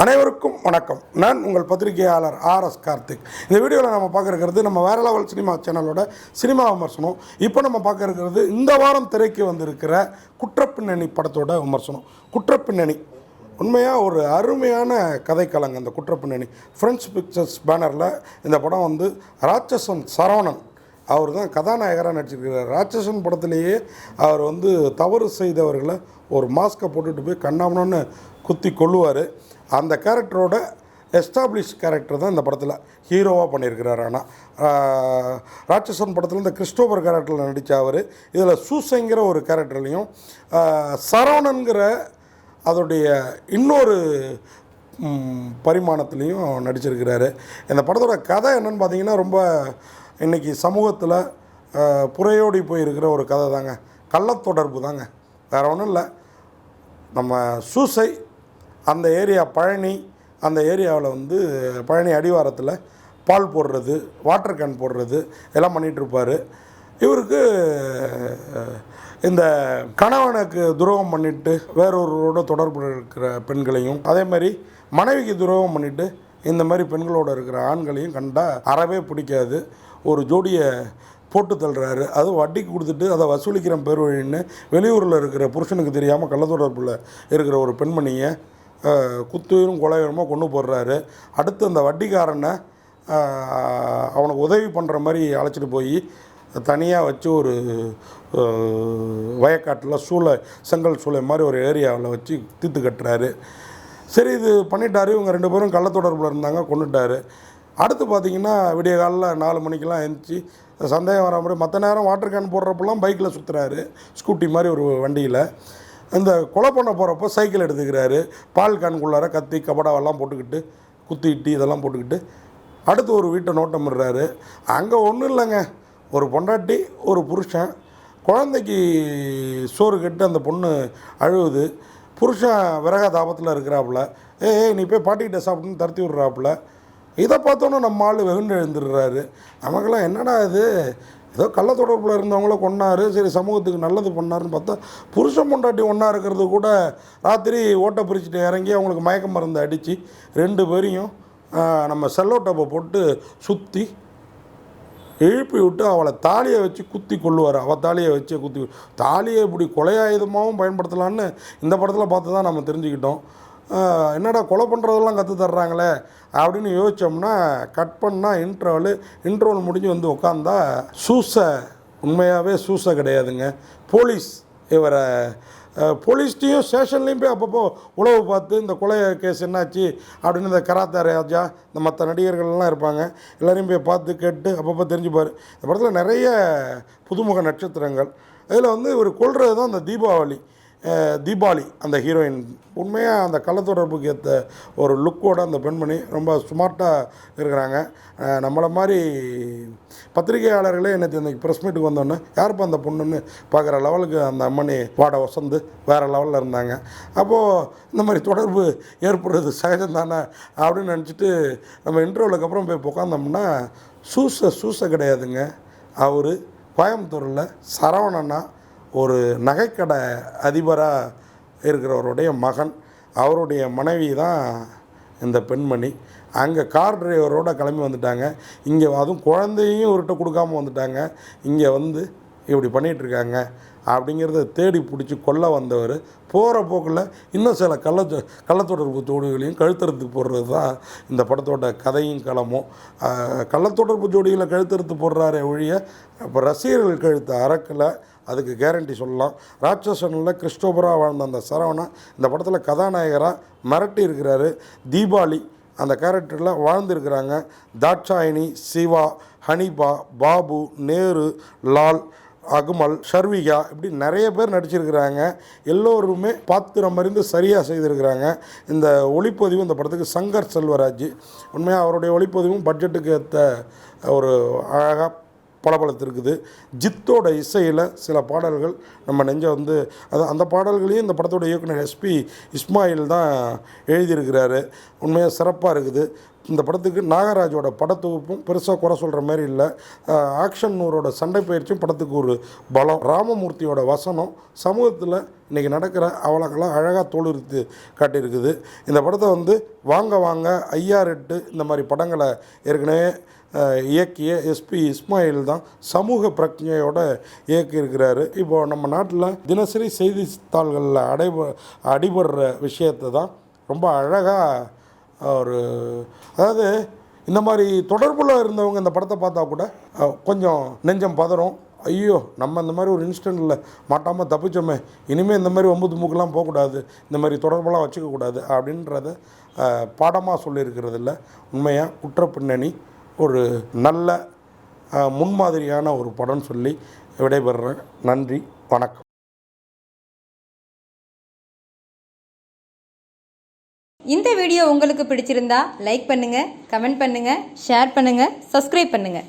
அனைவருக்கும் வணக்கம். நான் உங்கள் பத்திரிகையாளர் ஆர் எஸ் கார்த்திக். இந்த வீடியோவில் நம்ம பார்க்க இருக்கிறது நம்ம வேற லெவல் சினிமா சேனலோட சினிமா விமர்சனம். இப்போ நம்ம பார்க்க இருக்கிறது இந்த வாரம் திரைக்கு வந்திருக்கிற குற்றப்பின்னணி படத்தோட விமர்சனம். குற்றப்பின்னணி. உண்மையாக ஒரு அருமையான கதைக்களங்க இந்த குற்றப்பின்னணி. ஃப்ரெண்ட்ஸ் பிக்சர்ஸ் பேனரில் இந்த படம் வந்து ராட்சசன் சரவணன் அவர் தான் கதாநாயகராக நடிச்சிருக்கிறார். ராட்சசன் படத்திலேயே அவர் வந்து தவறு செய்தவர்களை ஒரு மாஸ்க்கை போட்டுட்டு போய் கண்ணாமனு குத்தி கொள்ளுவார் அந்த கேரக்டரோட எஸ்டாப்ளிஷ் கேரக்டர் தான் இந்த படத்தில் ஹீரோவாக பண்ணியிருக்கிறார் ஆனால் ராட்சசன் படத்தில் இந்த கிறிஸ்டோபர் கேரக்டரில் நடித்த அவர் இதில் சூசைங்கிற ஒரு கேரக்டர்லையும் சரவணனுங்கிற அதோடைய இன்னொரு பரிமாணத்துலேயும் நடிச்சிருக்கிறாரு. இந்த படத்தோட கதை என்னன்னு பார்த்தீங்கன்னா ரொம்ப இன்றைக்கி சமூகத்தில் புறையோடி போயிருக்கிற ஒரு கதை தாங்க கள்ளத்தொடர்பு தாங்க. வேறு ஒன்றும் இல்லை. நம்ம சூசை அந்த ஏரியா பழனி அந்த ஏரியாவில் வந்து பழனி அடிவாரத்தில் பால் போடுறது வாட்டர் கேன் போடுறது எல்லாம் பண்ணிகிட்ருப்பார் இவருக்கு இந்த கணவனுக்கு துரோகம் பண்ணிட்டு வேறொருவரோட தொடர்பு இருக்கிற பெண்களையும் அதே மாதிரி மனைவிக்கு துரோகம் பண்ணிவிட்டு இந்த மாதிரி பெண்களோட இருக்கிற ஆண்களையும் கண்டால் அறவே பிடிக்காது. ஒரு ஜோடியை போட்டு தள்ளுறாரு. அதுவும் வட்டிக்கு கொடுத்துட்டு அதை வசூலிக்கிற பேர் வழின்னு வெளியூரில் இருக்கிற புருஷனுக்கு தெரியாமல் கள்ளத்தொடர்பில் இருக்கிற ஒரு பெண்மணியை குத்துயிரும் கொலையுமோ கொண்டு போடுறாரு. அடுத்து அந்த வட்டிக்காரனை அவனுக்கு உதவி பண்ணுற மாதிரி அழைச்சிட்டு போய் தனியாக வச்சு ஒரு வயக்காட்டில் சூளை செங்கல் சூளை மாதிரி ஒரு ஏரியாவில் வச்சு தீர்த்து கட்டுறாரு. சரி இது பண்ணிட்டாரு. இவங்க ரெண்டு பேரும் கள்ளத்தொடர்பில் இருந்தாங்க கொண்டுட்டாரு. அடுத்து பார்த்தீங்கன்னா விடிய காலில் நாலு மணிக்கெல்லாம் எழுந்துச்சு சந்தேகம் வர மாதிரி மற்ற நேரம் வாட்டர் கேன் போடுறப்பெல்லாம் பைக்கில் சுற்றுறாரு ஸ்கூட்டி மாதிரி ஒரு வண்டியில். இந்த கொலை பண்ண போகிறப்போ சைக்கிள் எடுத்துக்கிறாரு. பால் கண்குள்ளார கத்தி கபடாவெல்லாம் போட்டுக்கிட்டு குத்திட்டு இதெல்லாம் போட்டுக்கிட்டு அடுத்து ஒரு வீட்டை நோட்டமிடுறாரு அங்கே ஒன்றும் இல்லைங்க. ஒரு பொண்டாட்டி ஒரு புருஷன். குழந்தைக்கு சோறு கட்டு அந்த பொண்ணு அழுவுது. புருஷன் விறக தாபத்தில் இருக்கிறாப்புல. ஏய் ஏய், நீ போய் பாட்டிக்கிட்ட சாப்பிட்டுன்னு தரத்தி விட்றாப்புல. இதை பார்த்தோன்னே நம்ம ஆள் வெகுண்டு எழுந்துடுறாரு. நமக்கெல்லாம் என்னடா இது? ஏதோ கள்ள தொடர்பில் இருந்தவங்கள கொண்டாரு சரி சமூகத்துக்கு நல்லது பண்ணாருன்னு பார்த்தா புருஷன் பொண்டாட்டி ஒன்றா இருக்கிறது கூட ராத்திரி ஓட்டை பிரிச்சுட்டு இறங்கி அவங்களுக்கு மயக்க மருந்து அடித்து ரெண்டு பேரையும் நம்ம செல்லோ டப்பை போட்டு சுற்றி எழுப்பி விட்டு அவளை தாலியை வச்சு குத்தி கொள்ளுவார் அவள் தாலியை வச்சு குத்தி தாலியை இப்படி கொலையாயுதமாகவும் பயன்படுத்தலான்னு இந்த படத்தில் பார்த்து தான் நம்ம தெரிஞ்சுக்கிட்டோம். என்னடா கொலை பண்ணுறதெல்லாம் கற்று தர்றாங்களே அப்படின்னு யோசித்தோம்னா கட் பண்ணால் இன்ட்ரோவல் இன்ட்ரவல் முடிஞ்சு வந்து உட்காந்தா சூசை உண்மையாகவே சூசை கிடையாதுங்க. போலீஸ் இவரை போலீஸ்டையும் ஸ்டேஷன்லேயும் போய் அப்பப்போ உழவு பார்த்து இந்த கொலை கேஸ் என்னாச்சு அப்படின்னு இந்த கராத்தா ராஜா இந்த மற்ற நடிகர்கள்லாம் இருப்பாங்க எல்லோரையும் போய் பார்த்து கேட்டு அப்பப்போ தெரிஞ்சுப்பார். இந்த படத்தில் நிறைய புதுமுக நட்சத்திரங்கள். இதில் வந்து இவர் கொள்வது தான் அந்த தீபாவளி. தீபாவளி அந்த ஹீரோயின் உண்மையாக அந்த கள்ளத்தொடர்புக்கு ஏற்ற ஒரு லுக்கோட அந்த பெண்மணி ரொம்ப ஸ்மார்ட்டாக இருக்கிறாங்க. நம்மளை மாதிரி பத்திரிகையாளர்களே எனக்கு இன்னைக்கு ப்ரெஸ் மீட்டுக்கு வந்தோன்னே யாருப்பா அந்த பொண்ணுன்னு பார்க்குற லெவலுக்கு அந்த அம்மணி வாட வசந்து வேறு லெவலில் இருந்தாங்க. அப்போது இந்த மாதிரி தொடர்பு ஏற்படுறது சகஜம் தானே அப்படின்னு நினச்சிட்டு நம்ம இன்டர்வியூலுக்கு அப்புறம் போய் உட்காந்தோம்னா சூசை சூசை கிடையாதுங்க. அவர் கோயம்புத்தூரில் சரவணனா ஒரு நகைக்கடை அதிபராக இருக்கிறவருடைய மகன் அவருடைய மனைவி தான் இந்த பெண்மணி. அங்கே கார் டிரைவரோட கிளம்பி வந்துட்டாங்க. இங்கே அதுவும் குழந்தையும் இவர்கிட்ட கொடுக்காம வந்துட்டாங்க. இங்கே வந்து இப்படி பண்ணிகிட்ருக்காங்க அப்படிங்கிறத தேடி பிடிச்சி கொல்ல வந்தவர். போகிற போக்கில் இன்னும் சில கள்ள கள்ளத்தொடர்பு ஜோடிகளையும் கழுத்தறுத்து போடுறது தான் இந்த படத்தோட கதையும் களமும். கள்ளத்தொடர்பு ஜோடிகளை கழுத்தறுத்து போடுறாரே ஒழிய இப்போ ரசிகர்கள் கழுத்து அறக்கலை. அதுக்கு கேரண்டி சொல்லலாம். ராட்சசனில் கிறிஸ்டோபராக வாழ்ந்த அந்த சரவணா இந்த படத்தில் கதாநாயகராக மிரட்டி இருக்கிறாரு. தீபாவளி அந்த கேரக்டரில் வாழ்ந்துருக்கிறாங்க. தாட்சாயினி சிவா ஹனிபா பாபு நேரு லால் அகுமல் ஷர்விகா இப்படி நிறைய பேர் நடிச்சிருக்கிறாங்க. எல்லோருமே பாத்திரம் அறிந்து சரியாக செய்திருக்கிறாங்க. இந்த ஒளிப்பதிவு இந்த படத்துக்கு சங்கர் செல்வராஜ். உண்மையாக அவருடைய ஒளிப்பதிவும் பட்ஜெட்டுக்கு ஏற்ற ஒரு அழகாக பளபளத்திருக்குது. ஜித்தோட இசையில் சில பாடல்கள் நம்ம நெஞ்ச வந்து அது அந்த பாடல்களையும் இந்த படத்தோட இயக்குனர் எஸ்பி இஸ்மாயில் தான் எழுதியிருக்கிறாரு. உண்மையாக சிறப்பாக இருக்குது. இந்த படத்துக்கு நாகராஜோட படத்தொகுப்பும் பெருசாக குறை சொல்கிற மாதிரி இல்லை. ஆக்ஷன் நூரோட சண்டை பயிற்சியும் படத்துக்கு ஒரு பலம். ராமமூர்த்தியோட வசனம் சமூகத்தில் இன்றைக்கி நடக்கிற அவலங்களாம் அழகாக தோலுரித்து காட்டியிருக்குது. இந்த படத்தை வந்து வாங்க வாங்க ஐயா ரெட்டு இந்த மாதிரி படங்களை ஏற்கனவே இயக்கிய எஸ்பி இஸ்மாயில் தான் சமூக பிரஜையோட இயக்கியிருக்கிறாரு. இப்போது நம்ம நாட்டில் தினசரி செய்தித்தாள்களில் அடைப அடிபடுற விஷயத்தை தான் ரொம்ப அழகாக ஒரு அதாவது இந்த மாதிரி தொடர்பில் இருந்தவங்க இந்த படத்தை பார்த்தா கூட கொஞ்சம் நெஞ்சம் பதறும். ஐயோ நம்ம இந்த மாதிரி ஒரு இன்ஸ்டண்ட்டில் மாட்டாமல் தப்பிச்சோமே இனிமேல் இந்த மாதிரி ஒம்பது மூக்கெலாம் போகக்கூடாது இந்த மாதிரி தொடர்பெல்லாம் வச்சுக்கக்கூடாது அப்படின்றத பாடமாக சொல்லியிருக்கிறதில்ல. உண்மையாக குற்ற பின்னணி ஒரு நல்ல முன்மாதிரியான ஒரு படம்னு சொல்லி விடைபெறுறேன். நன்றி வணக்கம். இந்த வீடியோ உங்களுக்கு பிடிச்சிருந்தா லைக் பண்ணுங்கள் கமெண்ட் பண்ணுங்கள் ஷேர் பண்ணுங்கள் சப்ஸ்கிரைப் பண்ணுங்கள்